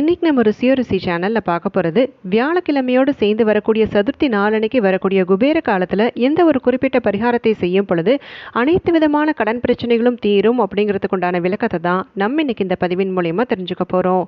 இன்றைக்கி நம்ம ருசியோ ருசி சேனலில் பார்க்க போகிறது வியாழக்கிழமையோடு சேர்ந்து வரக்கூடிய சதுர்த்தி நாளன்னைக்கு வரக்கூடிய குபேர காலத்தில் எந்த ஒரு குறிப்பிட்ட பரிகாரத்தை செய்யும் பொழுது அனைத்து விதமான கடன் பிரச்சனைகளும் தீரும் அப்படிங்கிறதுக்கு உண்டான விளக்கத்தை தான் நம்ம இன்னைக்கு இந்த பதிவின் மூலயமா தெரிஞ்சுக்க போகிறோம்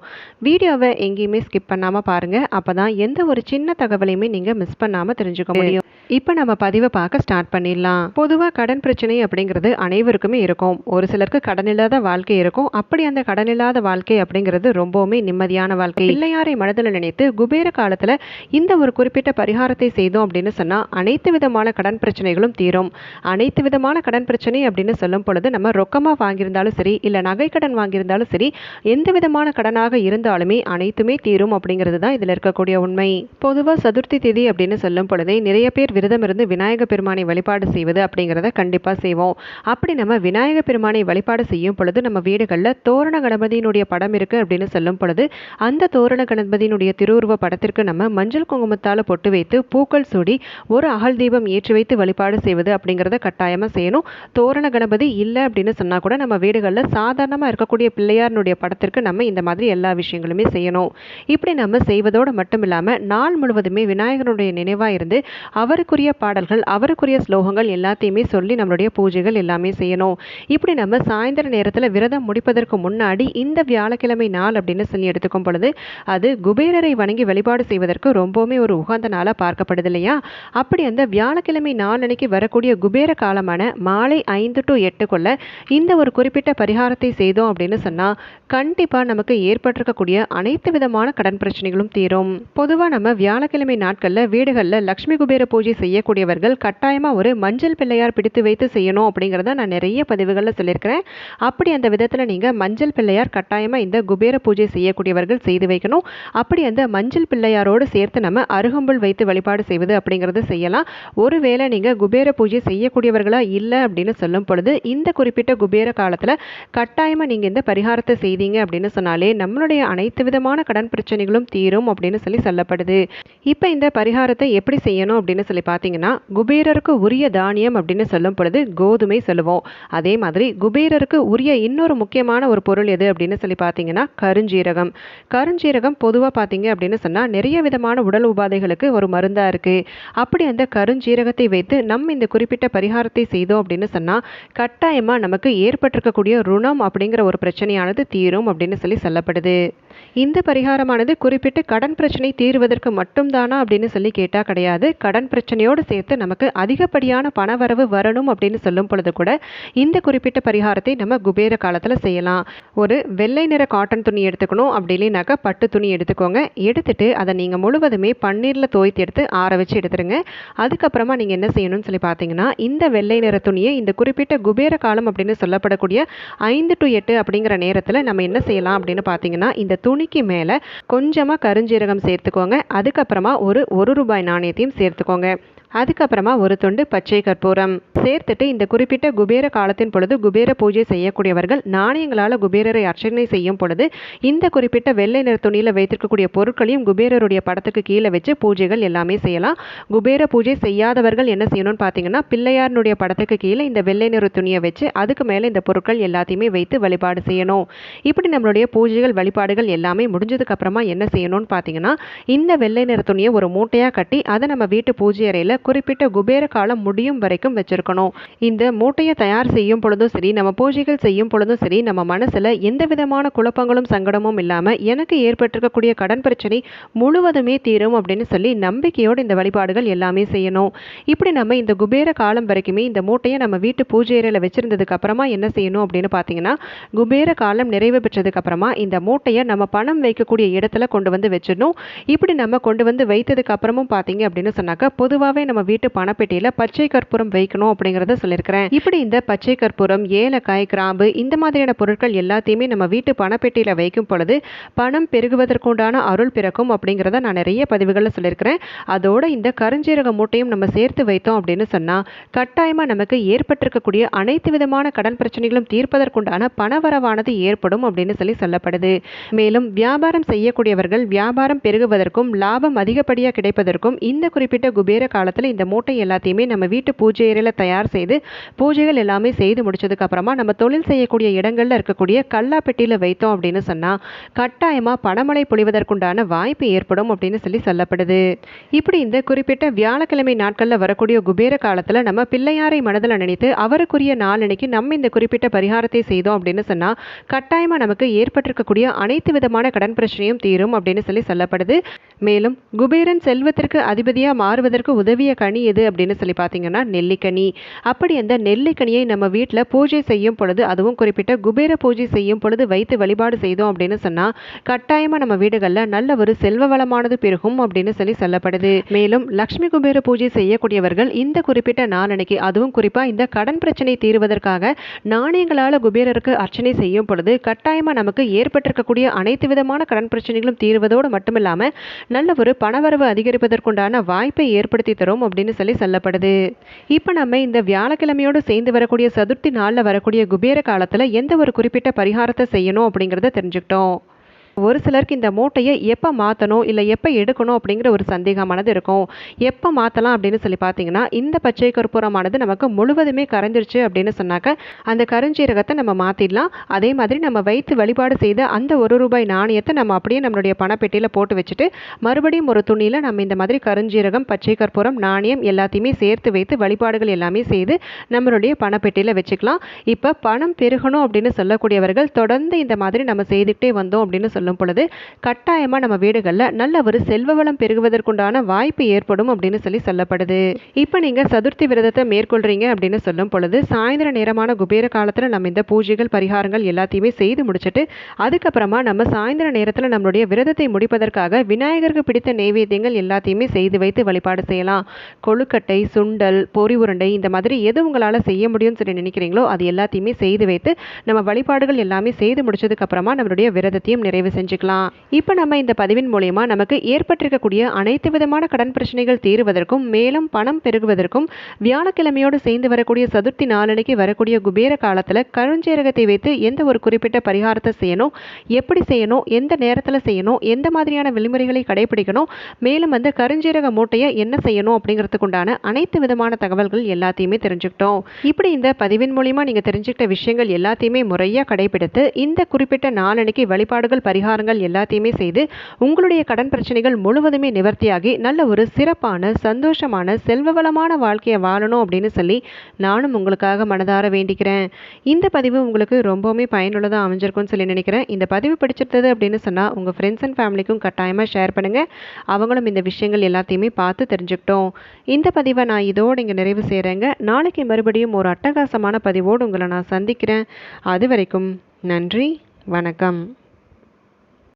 வீடியோவை எங்கேயுமே ஸ்கிப் பண்ணாமல் பாருங்கள் அப்போ தான் எந்த ஒரு சின்ன தகவலையுமே நீங்கள் மிஸ் பண்ணாமல் தெரிஞ்சுக்க முடியும். இப்போ நம்ம பதிவை பார்க்க ஸ்டார்ட் பண்ணிடலாம். பொதுவாக கடன் பிரச்சனை அப்படிங்கிறது அனைவருக்குமே இருக்கும். ஒரு சிலருக்கு கடன் இல்லாத வாழ்க்கை இருக்கும். அப்படி அந்த கடன் இல்லாத வாழ்க்கை அப்படிங்கிறது ரொம்பவுமே நிம்மதியான வாழ்க்கை. பிள்ளையாரை மனதில் நினைத்து குபேர காலத்தில் இந்த ஒரு குறிப்பிட்ட பரிகாரத்தை செய்தோம் அப்படின்னு சொன்னால் அனைத்து விதமான கடன் பிரச்சனைகளும் தீரும். அனைத்து விதமான கடன் பிரச்சனை அப்படின்னு சொல்லும் பொழுது நம்ம ரொக்கமாக வாங்கியிருந்தாலும் சரி இல்லை நகை கடன் வாங்கியிருந்தாலும் சரி எந்த விதமான கடனாக இருந்தாலுமே அனைத்துமே தீரும் அப்படிங்கிறது தான் இதில் இருக்கக்கூடிய உண்மை. பொதுவாக சதுர்த்தி திதி அப்படின்னு சொல்லும் பொழுதே நிறைய பேர் விரதம் இருந்து விநாயக பெருமானை வழிபாடு செய்வது அப்படிங்கிறத கண்டிப்பாக செய்வோம். அப்படி நம்ம விநாயக பெருமானை வழிபாடு செய்யும் பொழுது நம்ம வீடுகளில் தோரண கணபதியினுடைய படம் இருக்குது அப்படின்னு சொல்லும் பொழுது அந்த தோரண கணபதியினுடைய திருவுருவ படத்திற்கு நம்ம மஞ்சள் குங்குமத்தால் பொட்டு வைத்து பூக்கள் சூடி ஒரு அகல் தீபம் ஏற்றி வைத்து வழிபாடு செய்வது அப்படிங்கிறத கட்டாயமாக செய்யணும். தோரண கணபதி இல்லை அப்படின்னு சொன்னால் கூட நம்ம வீடுகளில் சாதாரணமாக இருக்கக்கூடிய பிள்ளையாரனுடைய படத்திற்கு நம்ம இந்த மாதிரி எல்லா விஷயங்களுமே செய்யணும். இப்படி நம்ம செய்வதோடு மட்டும் இல்லாமல் நாள் முழுவதுமே விநாயகருடைய நினைவாக இருந்து அவருக்குரிய பாடல்கள் அவருக்குரிய ஸ்லோகங்கள் எல்லாத்தையுமே சொல்லி நம்மளுடைய பூஜைகள் எல்லாமே செய்யணும். இப்படி நம்ம சாயந்தர நேரத்தில் விரதம் முடிப்பதற்கு முன்னாடி இந்த வியாழக்கிழமை நாள் அப்படின்னு சொல்லி எடுத்துக்கும் பொழுது அது குபேரரை வணங்கி வழிபாடு செய்வதற்கு ரொம்பவுமே ஒரு உகந்த நாளாக பார்க்கப்படுது இல்லையா? அப்படி அந்த வியாழக்கிழமை நாள் அன்னைக்கு வரக்கூடிய குபேர காலமான மாலை ஐந்து டு எட்டுக்குள்ள இந்த ஒரு குறிப்பிட்ட பரிகாரத்தை செய்தோம் அப்படின்னு சொன்னால் கண்டிப்பாக நமக்கு ஏற்பட்டிருக்கக்கூடிய அனைத்து விதமான கடன் பிரச்சனைகளும் தீரும். பொதுவாக நம்ம வியாழக்கிழமை நாட்களில் வீடுகளில் லக்ஷ்மி குபேர பூஜை செய்யக்கூடியவர்கள் கட்டாயமாக ஒரு மஞ்சள் பிள்ளையார் பிடித்து வைத்து செய்யணும் அப்படிங்கிறத நான் நிறைய பதிவுகளில் சொல்லியிருக்கிறேன். அப்படி அந்த விதத்தில் நீங்கள் மஞ்சள் பிள்ளையார் கட்டாயமாக இந்த குபேர பூஜை செய்யக்கூடியவர்கள் செய்து வைக்கணும். அப்படி அந்த மஞ்சள் பிள்ளையாரோடு சேர்த்து நம்ம அருகம்புல் வைத்து வழிபாடு செய்வது அப்படிங்கிறது செய்யலாம். ஒருவேளை நீங்கள் குபேர பூஜை செய்யக்கூடியவர்களாக இல்லை அப்படின்னு சொல்லும் பொழுது இந்த குறிப்பிட்ட குபேர காலத்தில் கட்டாயமாக நீங்கள் இந்த பரிகாரத்தை செய்தீங்க அப்படின்னு சொன்னாலே நம்மளுடைய அனைத்து விதமான கடன் பிரச்சனைகளும் தீரும் அப்படின்னு சொல்லி சொல்லப்படுது. இப்போ இந்த பரிகாரத்தை எப்படி செய்யணும் அப்படின்னு சொல்லி பார்த்தீங்கன்னா குபேரருக்கு உரிய தானியம் அப்படின்னு சொல்லும் பொழுது கோதுமை சொல்லுவோம். அதே மாதிரி குபேரருக்கு உரிய இன்னொரு முக்கியமான ஒரு பொருள் எது அப்படின்னு சொல்லி பார்த்தீங்கன்னா கருஞ்சீரகம். கருஞ்சீரகம் பொதுவாக பார்த்தீங்க அப்படின்னு சொன்னால் நிறைய விதமான உடல் உபாதைகளுக்கு ஒரு மருந்தாக இருக்குது அப்படி அந்த கருஞ்சீரகத்தை வைத்து நம்ம இந்த குறிப்பிட்ட பரிகாரத்தை செய்தோம் அப்படின்னு சொன்னால் கட்டாயமாக நமக்கு ஏற்பட்டிருக்கக்கூடிய ருணம் அப்படிங்கிற ஒரு பிரச்சனையானது தீரும் அப்படின்னு சொல்லி சொல்லப்படுது. இந்த பரிகாரமானது குறிப்பிட்டு கடன் பிரச்சனை தீர்வதற்கு மட்டும்தானா அப்படின்னு சொல்லி கேட்டால் கிடையாது. கடன் பிரச்சனையோடு சேர்த்து நமக்கு அதிகப்படியான பணவரவு வரணும் அப்படின்னு சொல்லும் பொழுது கூட இந்த குறிப்பிட்ட பரிகாரத்தை நம்ம குபேர காலத்தில் செய்யலாம். ஒரு வெள்ளை நிற காட்டன் துணி எடுத்துக்கணும் அப்படின்னு இல்லைனாக்கா பட்டு துணி எடுத்துக்கோங்க. எடுத்துட்டு அதை நீங்கள் முழுவதுமே பன்னீரில் தோய்த்து எடுத்து ஆற வச்சு எடுத்துருங்க. அதுக்கப்புறமா நீங்கள் என்ன செய்யணும்னு சொல்லி பார்த்தீங்கன்னா இந்த வெள்ளை நிற துணியை இந்த குறிப்பிட்ட குபேர காலம் அப்படின்னு சொல்லப்படக்கூடிய ஐந்து டு எட்டு அப்படிங்கிற நேரத்தில் நம்ம என்ன செய்யலாம் அப்படின்னு பார்த்தீங்கன்னா இந்த துணிக்கு மேலே கொஞ்சமாக கருஞ்சீரகம் சேர்த்துக்கோங்க. அதுக்கப்புறமா ஒரு ஒரு ரூபாய் நாணயத்தையும் சேர்த்துக்கோங்க. அதுக்கப்புறமா ஒரு தொண்டு பச்சை கற்பூரம் சேர்த்துட்டு இந்த குறிப்பிட்ட குபேர காலத்தின் பொழுது குபேர பூஜை செய்யக்கூடியவர்கள் நாணயங்களால் குபேரரை அர்ச்சனை செய்யும் பொழுது இந்த குறிப்பிட்ட வெள்ளை நிற துணியில் வைத்திருக்கக்கூடிய பொருட்களையும் குபேரருடைய படத்துக்கு கீழே வச்சு பூஜைகள் எல்லாமே செய்யலாம். குபேர பூஜை செய்யாதவர்கள் என்ன செய்யணும்னு பார்த்தீங்கன்னா பிள்ளையாரனுடைய படத்துக்கு கீழே இந்த வெள்ளை நிற துணியை வச்சு அதுக்கு மேலே இந்த பொருட்கள் எல்லாத்தையுமே வைத்து வழிபாடு செய்யணும். இப்படி நம்மளுடைய பூஜைகள் வழிபாடுகள் எல்லாமே முடிஞ்சதுக்கு அப்புறமா என்ன செய்யணும்னு பார்த்தீங்கன்னா இந்த வெள்ளை நிற துணியை ஒரு மூட்டையாக கட்டி அதை நம்ம வீட்டு பூஜை அறையில் குறிப்பிட்ட குபேர காலம் முடியும் வரைக்கும் வச்சிருக்கணும். இந்த மூட்டையை தயார் செய்யும் பொழுதும் சரி நம்ம பூஜைகள் செய்யும் பொழுதும் சரி நம்ம மனசுல எந்த விதமான குழப்பங்களும் சங்கடமும் இல்லாம எனக்கு ஏற்பட்டிருக்கக்கூடிய கடன் பிரச்சனை முழுவதுமே தீரும் அப்படின்னு சொல்லி நம்பிக்கையோடு இந்த வழிபாடுகள் எல்லாமே செய்யணும். இப்படி நம்ம இந்த குபேர காலம் வரைக்குமே இந்த மூட்டையை நம்ம வீட்டு பூஜை அறையில் வச்சிருந்ததுக்கு அப்புறமா என்ன செய்யணும் அப்படின்னு பார்த்தீங்கன்னா குபேர காலம் நிறைவு பெற்றதுக்கு அப்புறமா இந்த மூட்டையை நம்ம பணம் வைக்கக்கூடிய இடத்துல கொண்டு வந்து வச்சிடணும். இப்படி நம்ம கொண்டு வந்து வைத்ததுக்கு அப்புறமும் பார்த்தீங்க அப்படின்னு சொன்னாக்கா பொதுவாகவே நம்ம நம்ம வீட்டு பணப்பெட்டியில் பச்சை கற்பூரம் வைக்கணும் அப்படிங்கிறத சொல்லியிருக்கிறேன். இப்படி இந்த பச்சை கற்பூரம் ஏலக்காய் கிராம்பு இந்த மாதிரியான பொருட்கள் எல்லாத்தையுமே நம்ம வீட்டு பணப்பெட்டியில் வைக்கும் பொழுது பணம் பெருகுவதற்குண்டான அருள் பிறக்கும் அப்படிங்கிறத நான் நிறைய பதிவுகளில் சொல்லியிருக்கிறேன். அதோட இந்த கருஞ்சீரக மூட்டையும் நம்ம சேர்த்து வைத்தோம் அப்படின்னு சொன்னால் கட்டாயமாக நமக்கு ஏற்பட்டிருக்கக்கூடிய அனைத்து விதமான கடன் பிரச்சனைகளும் தீர்ப்பதற்குண்டான பணவரவானது ஏற்படும் அப்படின்னு சொல்லி சொல்லப்படுது. மேலும் வியாபாரம் செய்யக்கூடியவர்கள் வியாபாரம் பெருகுவதற்கும் லாபம் அதிகப்படியாக கிடைப்பதற்கும் இந்த குறிப்பிட்ட குபேர காலத்தில் நேரத்தில் இந்த மூட்டை எல்லாத்தையுமே நம்ம வீட்டு பூஜை அறையில் தயார் செய்து பூஜைகள் எல்லாமே செய்து முடிச்சதுக்கப்புறமா நம்ம தொழில் செய்யக்கூடிய இடங்களில் இருக்கக்கூடிய கல்லா பெட்டியில் வைத்தோம் அப்படின்னு சொன்னால் கட்டாயமாக பணமழை பொழிவதற்குண்டான வாய்ப்பு ஏற்படும் அப்படின்னு சொல்லி சொல்லப்படுது. இப்படி இந்த குறிப்பிட்ட வியாழக்கிழமை நாட்களில் வரக்கூடிய குபேர காலத்தில் நம்ம பிள்ளையாரை மனதில் நினைத்து அவருக்குரிய நாளன்னைக்கு நம்ம இந்த குறிப்பிட்ட பரிகாரத்தை செய்தோம் அப்படின்னு சொன்னால் கட்டாயமாக நமக்கு ஏற்பட்டிருக்கக்கூடிய அனைத்து விதமான கடன் பிரச்சனையும் தீரும் அப்படின்னு சொல்லி சொல்லப்படுது. மேலும் குபேரன் செல்வத்திற்கு அதிபதியாக மாறுவதற்கு உதவிய கனி எது அப்படின்னு சொல்லி பார்த்தீங்கன்னா நெல்லிக்கனி. அப்படி அந்த நெல்லிக்கனியை நம்ம வீட்டில் பூஜை செய்யும் பொழுது அதுவும் குறிப்பிட்ட குபேர பூஜை செய்யும் பொழுது வைத்து வழிபாடு செய்தோம் அப்படின்னு சொன்னால் கட்டாயமாக நம்ம வீடுகளில் நல்ல ஒரு செல்வ வளமானது பெருகும் அப்படின்னு சொல்லி சொல்லப்படுது. மேலும் லக்ஷ்மி குபேர பூஜை செய்யக்கூடியவர்கள் இந்த குறிப்பிட்ட நாளனைக்கு அதுவும் குறிப்பாக இந்த கடன் பிரச்சனை தீர்வதற்காக நாணயங்களால் குபேரருக்கு அர்ச்சனை செய்யும் பொழுது கட்டாயமாக நமக்கு ஏற்பட்டிருக்கக்கூடிய அனைத்து விதமான கடன் பிரச்சனைகளும் தீர்வதோடு மட்டுமில்லாமல் நல்ல ஒரு பணவரவு அதிகரிப்பதற்குண்டான வாய்ப்பை ஏற்படுத்தி தரும் அப்படின்னு சொல்லி சொல்லப்படுது. இப்போ நம்ம இந்த வியாழக்கிழமையோடு சேர்ந்து வரக்கூடிய சதுர்த்தி நாளில் வரக்கூடிய குபேர காலத்தில் எந்த ஒரு குறிப்பிட்ட பரிகாரத்தை செய்யணும் அப்படிங்கிறத தெரிஞ்சுக்கிட்டோம். ஒரு சிலருக்கு இந்த மூட்டையை எப்போ மாற்றணும் இல்லை எப்போ எடுக்கணும் அப்படிங்கிற ஒரு சந்தேகமானது இருக்கும். எப்போ மாற்றலாம் அப்படின்னு சொல்லி பார்த்தீங்கன்னா இந்த பச்சை கற்பூரமானது நமக்கு முழுவதுமே கரைஞ்சிருச்சு அப்படின்னு சொன்னாக்க அந்த கருஞ்சீரகத்தை நம்ம மாற்றிடலாம் அதே மாதிரி நம்ம வைத்து வழிபாடு செய்த அந்த ஒரு ரூபாய் நாணயத்தை நம்ம அப்படியே நம்மளுடைய பணப்பெட்டியில் போட்டு வச்சுட்டு மறுபடியும் ஒரு துணியில் நம்ம இந்த மாதிரி கருஞ்சீரகம் பச்சை கற்பூரம் நாணயம் எல்லாத்தையுமே சேர்த்து வைத்து வழிபாடுகள் எல்லாமே செய்து நம்மளுடைய பணப்பெட்டியில் வச்சுக்கலாம். இப்போ பணம் பெருகணும் அப்படின்னு சொல்லக்கூடியவர்கள் தொடர்ந்து இந்த மாதிரி நம்ம செய்துக்கிட்டே வந்தோம் அப்படின்னு சொல்லும் பொழுது கட்டாயமாக நம்ம வீடுகளில் நல்ல ஒரு செல்வ வளம் பெருகுவதற்குண்டான வாய்ப்பு ஏற்படும் அப்படின்னு சொல்லி சொல்லப்படுது. இப்போ நீங்கள் சதுர்த்தி விரதத்தை மேற்கொள்றீங்க அப்படின்னு சொல்லும் பொழுது சாயந்தர நேரமான குபேர காலத்தில் நம்ம இந்த பூஜைகள் பரிகாரங்கள் எல்லாத்தையுமே செய்து முடிச்சுட்டு அதுக்கப்புறமா நம்ம சாயந்தர நேரத்தில் நம்மளுடைய விரதத்தை முடிப்பதற்காக விநாயகருக்கு பிடித்த நெய்வேத்தியங்கள் எல்லாத்தையுமே செய்து வைத்து வழிபாடு செய்யலாம். கொழுக்கட்டை சுண்டல் பொறி உருண்டை இந்த மாதிரி எது உங்களால் செய்ய முடியும்னு சொல்லி நினைக்கிறீங்களோ அது எல்லாத்தையுமே செய்து வைத்து நம்ம வழிபாடுகள் எல்லாமே செய்து முடிச்சதுக்கு அப்புறமா நம்மளுடைய விரதத்தையும் நிறைவு செஞ்சுக்கலாம். இப்போ நம்ம இந்த பதிவின் மூலயமா நமக்கு ஏற்பட்டிருக்கக்கூடிய அனைத்து விதமான கடன் பிரச்சனைகள் தீருவதற்கும் மேலும் பணம் பெருகுவதற்கும் வியாழக்கிழமையோடு சேர்ந்து வரக்கூடிய சதுர்த்தி நாளனைக்கு வரக்கூடிய குபேர காலத்தில் கருஞ்சீரகத்தை வைத்து எந்த ஒரு குறிப்பிட்ட பரிகாரத்தை செய்யணும் எப்படி செய்யணும் எந்த நேரத்தில் செய்யணும் எந்த மாதிரியான விழிமுறைகளை கடைபிடிக்கணும் மேலும் வந்து கருஞ்சீரக மூட்டையை என்ன செய்யணும் அப்படிங்கிறதுக்குண்டான அனைத்து விதமான தகவல்கள் எல்லாத்தையுமே தெரிஞ்சுக்கிட்டோம். இப்படி இந்த பதிவின் மூலியமா நீங்கள் தெரிஞ்சுக்கிட்ட விஷயங்கள் எல்லாத்தையுமே முறையாக கடைபிடித்து இந்த குறிப்பிட்ட நாளனைக்கு வழிபாடுகள் பரிகாரங்கள் எல்லாத்தையுமே செய்து உங்களுடைய கடன் பிரச்சனைகள் முழுவதுமே நிவர்த்தியாகி நல்ல ஒரு சிறப்பான சந்தோஷமான செல்வ வளமான வாழ்க்கையை வாழணும் அப்படின்னு சொல்லி நானும் உங்களுக்காக மனதார வேண்டிக்கிறேன். இந்த பதிவு உங்களுக்கு ரொம்பவுமே பயனுள்ளதாக அமைஞ்சிருக்கும்னு சொல்லி நினைக்கிறேன். இந்த பதிவு பிடிச்சிருந்தது அப்படின்னு சொன்னால் உங்கள் ஃப்ரெண்ட்ஸ் அண்ட் ஃபேமிலிக்கும் கட்டாயமாக ஷேர் பண்ணுங்கள் அவங்களும் இந்த விஷயங்கள் எல்லாத்தையுமே பார்த்து தெரிஞ்சுக்கிட்டோம். இந்த பதிவை நான் இதோடு இங்கே நிறைவு செய்கிறேங்க நாளைக்கு மறுபடியும் ஒரு அட்டகாசமான பதிவோடு உங்களை நான் சந்திக்கிறேன். அது வரைக்கும் நன்றி வணக்கம்.